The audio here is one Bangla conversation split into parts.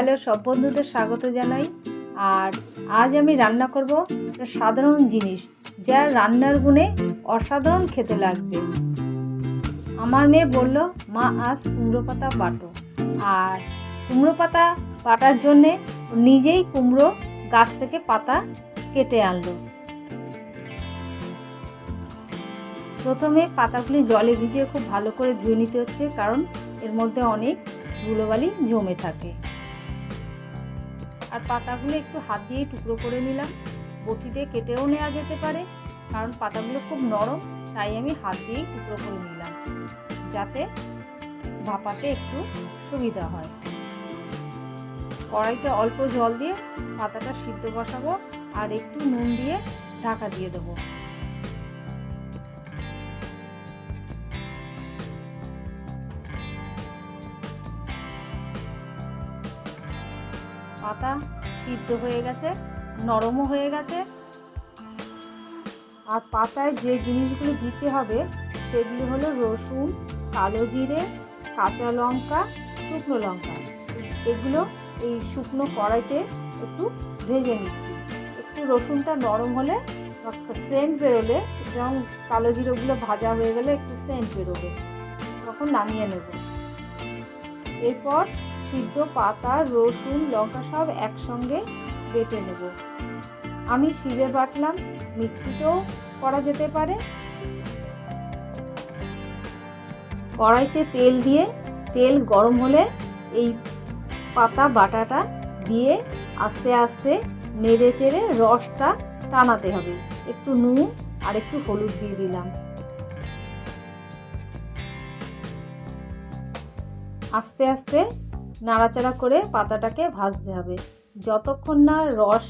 হ্যালো, সব বন্ধুদের স্বাগত জানাই। আর আজ আমি রান্না করব একটা সাধারণ জিনিস, যা রান্নার গুণে অসাধারণ খেতে লাগবে। আমার মেয়ে বলল, মা, আজ কুমড়ো পাতা বাটো। আর কুমড়ো পাতা বাটার জন্যে নিজেই কুমড়ো গাছ থেকে পাতা কেটে আনলো। প্রথমে পাতাগুলি জলে ভিজিয়ে খুব ভালো করে ধুয়ে নিতে হচ্ছে, কারণ এর মধ্যে অনেক ধুলোবালি জমে থাকে। আর পাতাগুলো একটু হাত দিয়েই টুকরো করে নিলাম। বটিতে কেটেও নেওয়া যেতে পারে, কারণ পাতাগুলো খুব নরম, তাই আমি হাত দিয়েই টুকরো করে নিলাম, যাতে ভাপাতে একটু সুবিধা হয়। কড়াইতে অল্প জল দিয়ে পাতাটা সিদ্ধ বসাবো আর একটু নুন দিয়ে ঢাকা দিয়ে দেবো। পাতা সিদ্ধ হয়ে গেছে, নরমও হয়ে গেছে। আর পাতায় যে জিনিসগুলো দিতে হবে, সেগুলি হলো রসুন, কালো জিরে, কাঁচা লঙ্কা, শুকনো লঙ্কা। এগুলো এই শুকনো কড়াইতে একটু ভেজে নিচ্ছি। একটু রসুনটা নরম হলে সেন্ট বেরোলে যেমন কালো জিরেগুলো ভাজা হয়ে গেলে একটু সেন্ট বেরোবে। তখন নামিয়ে নেব। এরপর সিদ্ধ পাতা, রসুন, লঙ্কা সব একসঙ্গে বেটে নেব। আমি শিলে বাটলাম, মিক্সিতেও করা যেতে পারে। কড়াইতে তেল দিয়ে, তেল গরম হলে এই পাতা বাটাটা দিয়ে আস্তে আস্তে নেড়ে চেড়ে রসটা টানাতে হবে। একটু নুন আর একটু হলুদ দিয়ে দিলাম। আস্তে আস্তে নাড়াচাড়া করে পাতাটাকে ভাজতে হবে। যতক্ষণ না রস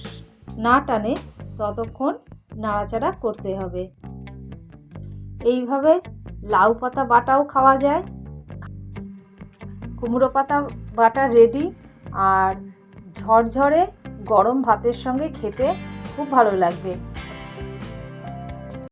না টানে, ততক্ষণ নাড়াচাড়া করতে হবে। এইভাবে লাউ পাতা বাটাও খাওয়া যায়। কুমড়ো পাতা বাটা রেডি আর ঝরঝরে গরম ভাতের সঙ্গে খেতে খুব ভালো লাগবে।